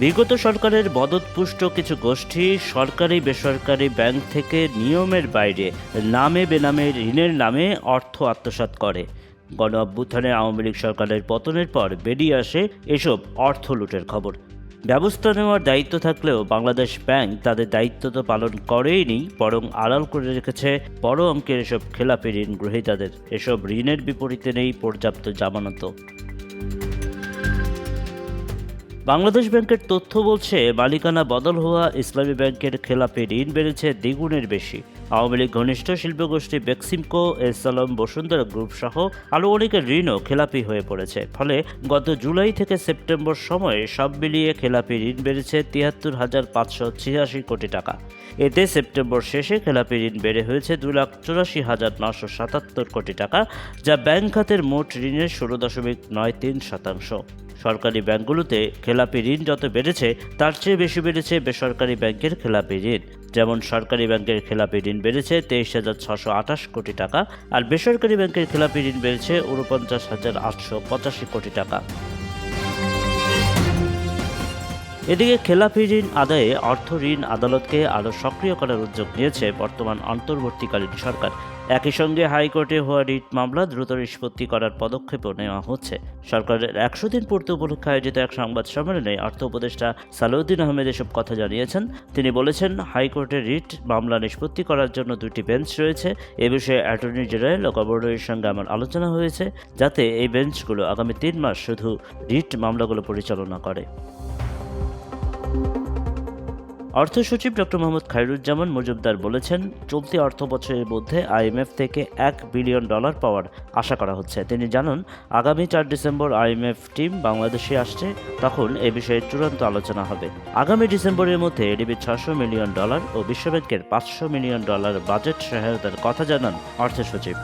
বিগত সরকারের মদতপুষ্ট কিছু গোষ্ঠী সরকারি, বেসরকারি ব্যাংক থেকে নিয়মের বাইরে নামে বেনামে ঋণের নামে অর্থ আত্মসাৎ করে। গণ অভ্যুত্থানে আওয়ামী লীগ সরকারের পতনের পর বেরিয়ে আসে এসব অর্থ লুটের খবর। ব্যবস্থা নেওয়ার দায়িত্ব থাকলেও বাংলাদেশ ব্যাংক তাদের দায়িত্ব তো পালন করেইনি বরং আড়াল করে রেখেছে বড় অঙ্কের এসব খেলাপি ঋণ গ্রহীতাদের এসব ঋণের বিপরীতে নেই পর্যাপ্ত জামানত। বাংলাদেশ ব্যাংকের তথ্য বলছে মালিকানা বদল হওয়া ইসলামী ব্যাংকের খেলাপি ঋণ বেড়েছে দ্বিগুণের বেশি। আওয়ামী লীগ ঘনিষ্ঠ শিল্পগোষ্ঠী বেক্সিমকো এসালম বসুন্ধরা গ্রুপ সহ আরও অনেকের ঋণও খেলাপি হয়ে পড়েছে। ফলে গত জুলাই থেকে সেপ্টেম্বর সময়ে সব মিলিয়ে খেলাপি ঋণ বেড়েছে তিয়াত্তর হাজার পাঁচশো ছিয়াশি কোটি টাকা। এতে সেপ্টেম্বর শেষে খেলাপি ঋণ বেড়ে হয়েছে দু লাখ চুরাশি হাজার নশো সাতাত্তর কোটি টাকা, যা ব্যাংক খাতের মোট ঋণের ষোলো দশমিক নয় তিন শতাংশ। সরকারি ব্যাংকগুলোতে খেলাপি ঋণ যত বেড়েছে, তার চেয়ে বেশি বেড়েছে বেসরকারি ব্যাংকের খেলাপি ঋণ। যেমন সরকারি ব্যাংকের খেলাপি ঋণ বেড়েছে তেইশ হাজার ছশো আঠাশ কোটি টাকা, আর বেসরকারি ব্যাংকের খেলাপি ঋণ বেড়েছে উনপঞ্চাশ হাজার আটশো পঁচাশি কোটি টাকা। এদিকে খেলাপি ঋণ আদায়ে অর্থ ঋণ আদালতকে আরও সক্রিয় করার উদ্যোগ নিয়েছে বর্তমান অন্তর্বর্তীকালীন সরকার। একই সঙ্গে হাইকোর্টে হওয়া রিট মামলা দ্রুত নিষ্পত্তি করার পদক্ষেপও নেওয়া হচ্ছে। সরকারের একশো দিন পূর্তি উপলক্ষে আয়োজিত এক সংবাদ সম্মেলনে অর্থ উপদেষ্টা সালাউদ্দিন আহমেদ এসব কথা জানিয়েছেন। তিনি বলেছেন, হাইকোর্টে রিট মামলা নিষ্পত্তি করার জন্য দুটি বেঞ্চ রয়েছে। এ বিষয়ে অ্যাটর্নি জেনারেল ও গভর্নরের সঙ্গে আমার আলোচনা হয়েছে, যাতে এই বেঞ্চগুলো আগামী তিন মাস শুধু রিট মামলাগুলো পরিচালনা করে। অর্থ সচিব ডক্টর মোহাম্মদ খায়রুজ্জামান মজুমদার বলেছেন, চলতি অর্থ বছরের মধ্যে আইএমএফ থেকে এক বিলিয়ন ডলার পাওয়ার আশা করা হচ্ছে। তিনি জানান, আগামী চার ডিসেম্বর আইএমএফ টিম বাংলাদেশে আসছে, তখন এ বিষয়ে চূড়ান্ত আলোচনা হবে। আগামী ডিসেম্বরের মধ্যে এডিবি ছশো মিলিয়ন ডলার ও বিশ্বব্যাংকের পাঁচশো মিলিয়ন ডলার বাজেট সহায়তার কথা জানান অর্থ সচিব